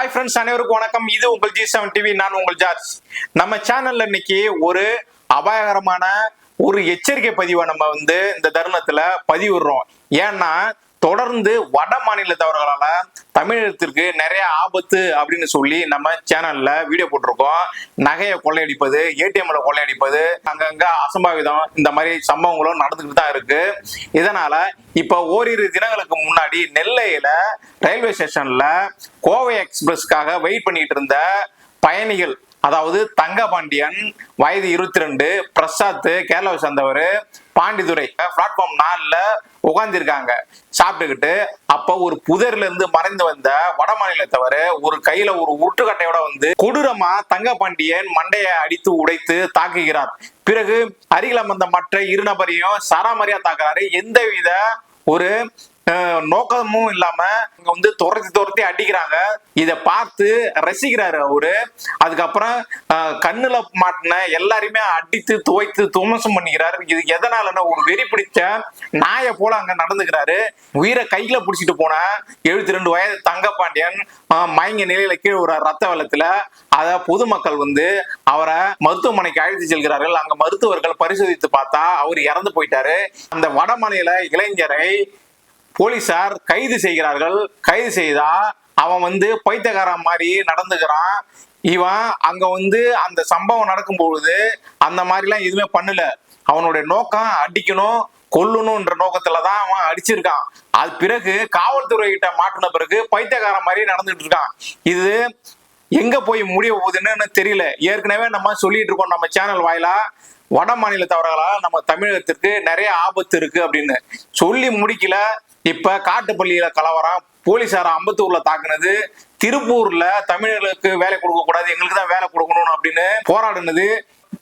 Hi friends அனைவருக்கும் வணக்கம். இது உங்கள் ஜி செவன் டிவி நான் உங்கள் ஜார்ஜ். நம்ம சேனல்ல இன்னைக்கு ஒரு அபாயகரமான ஒரு எச்சரிக்கை பதிவை நம்ம வந்து இந்த தருணத்துல பதிவிடுறோம். ஏன்னா தொடர்ந்து வட மாநிலத்தவர்களால தமிழகத்திற்கு நிறைய ஆபத்து அப்படின்னு சொல்லி நம்ம சேனல்ல வீடியோ போட்டிருக்கோம். நகையை கொள்ளையடிப்பது ஏடிஎம்ல கொள்ளையடிப்பது அங்கங்க அசம்பாவிதம் இந்த மாதிரி சம்பவங்களும் நடந்துகிட்டு தான் இருக்கு. இதனால இப்ப ஓரிரு தினங்களுக்கு முன்னாடி நெல்லையில ரயில்வே ஸ்டேஷன்ல கோவை எக்ஸ்பிரஸ்க்காக வெயிட் பண்ணிட்டு இருந்த பயணிகள் அதாவது தங்கபாண்டியன் வயது இருபத்தி ரெண்டு பிரசாத் கேரளாவை சேர்ந்தவர் பாண்டிதுரை பிளாட்ஃபார்ம் நாலுல உட்காந்துருக்காங்க சாப்பிட்டுக்கிட்டு அப்ப ஒரு புதர்ல இருந்து மறைந்து வந்த வட மாநிலத்தவர் ஒரு கையில ஒரு உருட்டுக்கட்டையோட வந்து கொடூரமா தங்கபாண்டியன் மண்டையை அடித்து உடைத்து தாக்குகிறார். பிறகு அருகில் வந்த மற்ற இரு நபரையும் சராமரியா தாக்குறாரு. எந்தவித ஒரு நோக்கமும் இல்லாம இங்க வந்து துரத்தி துரத்தி அடிக்கிறாங்க. இத பார்த்து ரசிக்கிறாரு அவரு. அதுக்கப்புறம் கண்ணுல மாட்டின எல்லாரையுமே அடித்து துவைத்து துமசம் பண்ணிக்கிறாரு. இது எதனாலன்னா ஒரு வெறி பிடிச்ச நாயை போல அங்க நடந்துக்கிறாரு. உயிரை கையில பிடிச்சிட்டு போன எழுபத்தி ரெண்டு வயது தங்கப்பாண்டியன் மயங்க நிலையில கீழே ஒரு ரத்த வெள்ளத்துல. அத பொதுமக்கள் வந்து அவரை மருத்துவமனைக்கு அழைத்து செல்கிறார்கள். அங்க மருத்துவர்கள் பரிசோதித்து பார்த்தா அவர் இறந்து போயிட்டாரு. அந்த வடமலையில இளைஞரை போலீசார் கைது செய்கிறார்கள். கைது செய்தா அவன் வந்து பைத்தியக்காரன் மாதிரி நடந்துக்கிறான். இவன் அங்க வந்து அந்த சம்பவம் நடக்கும் பொழுது அந்த மாதிரிலாம் எதுவுமே பண்ணல. அவனுடைய நோக்கம் அடிக்கணும் கொல்லணும்ன்ற நோக்கத்துல தான் அவன் அடிச்சிருக்கான். அது பிறகு காவல்துறை கிட்ட மாட்டின பிறகு பைத்தியக்காரன் மாதிரி நடந்துட்டு இருக்கான். இது எங்க போய் முடிய போகுதுன்னு தெரியல. ஏற்கனவே நம்ம சொல்லிட்டு இருக்கோம் நம்ம சேனல் வாயிலா. வட மாநிலத்தவர்களால் நம்ம தமிழகத்திற்கு நிறைய ஆபத்து இருக்கு அப்படின்னு. சொல்லி முடிக்கல. இப்ப காட்டுப்பள்ளியில கலவரம் போலீசார் அம்பத்தூர்ல தாக்குனது திருப்பூர்ல தமிழர்களுக்கு வேலை கொடுக்க கூடாது எங்களுக்கு தான் வேலை கொடுக்கணும் அப்படின்னு போராடுனது.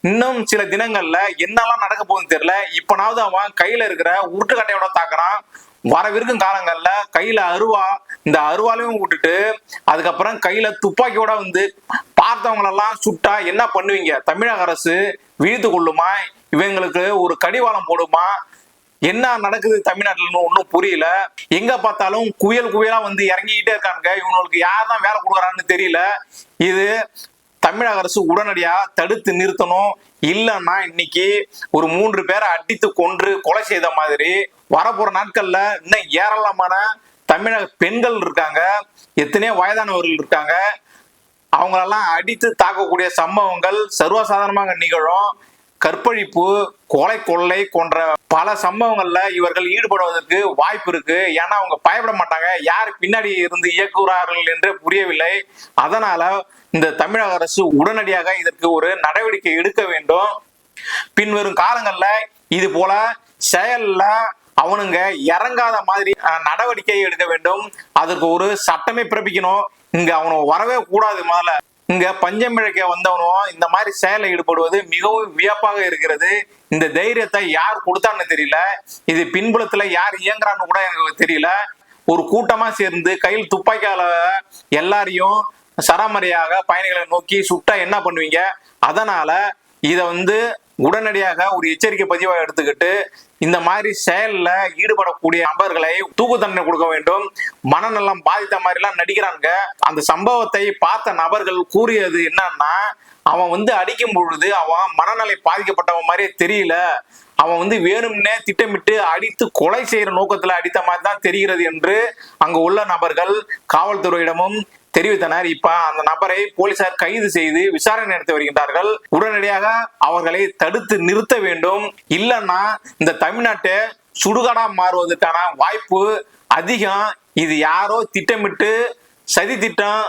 இன்னும் சில தினங்கள்ல என்னெல்லாம் நடக்க போகுதுன்னு தெரியல. இப்பனாவது அவன் கையில இருக்கிற உருட்டுக்கட்டையோட தாக்குறான். வரவிருக்கும் காலங்கள்ல கையில அருவா இந்த அருவாலையும் விட்டுட்டு அதுக்கப்புறம் கையில துப்பாக்கியோட வந்து பார்த்தவங்களெல்லாம் சுட்டா என்ன பண்ணுவீங்க? தமிழக அரசு விழித்து கொள்ளுமா? இவங்களுக்கு ஒரு கடிவாளம் போடுமா? என்ன நடக்குது தமிழ்நாட்டில் ஒன்றும் புரியல. எங்க பார்த்தாலும் குயல் குயலா வந்து இறங்கிக்கிட்டே இருக்காங்க இவங்களுக்கு யார் தான் வேலை கொடுக்குறான்னு தெரியல. இது தமிழக அரசு உடனடியா தடுத்து நிறுத்தணும். இல்லைன்னா இன்னைக்கு ஒரு மூன்று பேரை அடித்து கொன்று கொலை செய்த மாதிரி வரப்போற நாட்கள்ல இன்னும் ஏராளமான தமிழக பெண்கள் இருக்காங்க. எத்தனையோ வயதானவர்கள் இருக்காங்க. அவங்களெல்லாம் அடித்து தாக்கக்கூடிய சம்பவங்கள் சர்வசாதாரணமாக நிகழும். கற்பழிப்பு கொலை கொள்ளை போன்ற பல சம்பவங்கள்ல இவர்கள் ஈடுபடுவதற்கு வாய்ப்பு இருக்கு. ஏன்னா அவங்க பயப்பட மாட்டாங்க. யார் பின்னாடி இருந்து இயக்குகிறார்கள் என்று புரியவில்லை. அதனால இந்த தமிழக அரசு உடனடியாக இதற்கு ஒரு நடவடிக்கை எடுக்க வேண்டும். பின்வரும் காலங்கள்ல இது போல செயல்ல அவனுங்க இறங்காத மாதிரி நடவடிக்கை எடுக்க வேண்டும். அதற்கு ஒரு சட்டமே பிறப்பிக்கணும். இங்க அவனை வரவே கூடாது முதல்ல. இங்க பஞ்சமிழக்க வந்தவனும் இந்த மாதிரி செயலில் ஈடுபடுவது மிகவும் வியப்பாக இருக்கிறது. இந்த தைரியத்தை யார் கொடுத்தான்னு தெரியல. இது பின்புலத்துல யார் இயங்குறான்னு கூட எனக்கு தெரியல. ஒரு கூட்டமா சேர்ந்து கையில் துப்பாக்கியால எல்லாரையும் சராமரியாக பயணிகளை நோக்கி சுட்டா என்ன பண்ணுவீங்க? அதனால இதை வந்து உடனடியாக ஒரு எச்சரிக்கை பதிவாக எடுத்துக்கிட்டு இந்த மாதிரி செயல்ல ஈடுபடக்கூடிய நபர்களை தூக்கு தண்டனை கொடுக்க வேண்டும் மனநலம் பாதித்த மாதிரி எல்லாம் நடிக்கிறாங்க. அந்த சம்பவத்தை பார்த்த நபர்கள் கூறியது என்னன்னா அவன் வந்து அடிக்கும் பொழுது அவன் மனநலை பாதிக்கப்பட்டவன் மாதிரியே தெரியல. அவன் வந்து வேணும்னே திட்டமிட்டு அடித்து கொலை செய்யற நோக்கத்துல அடித்த மாதிரி தான் தெரிகிறது என்று அங்கு உள்ள நபர்கள் காவல்துறையிடமும் தெரிவித்தனர். இப்ப அந்த நபரை போலீசார் கைது செய்து விசாரணை நடத்தி வருகின்றார்கள். உடனடியாக அவர்களை தடுத்து நிறுத்த வேண்டும். இல்லைன்னா இந்த தமிழ்நாட்டை சுடுகாடா மாறுவதற்கான வாய்ப்பு அதிகம். இது யாரோ திட்டமிட்டு சதி திட்டம்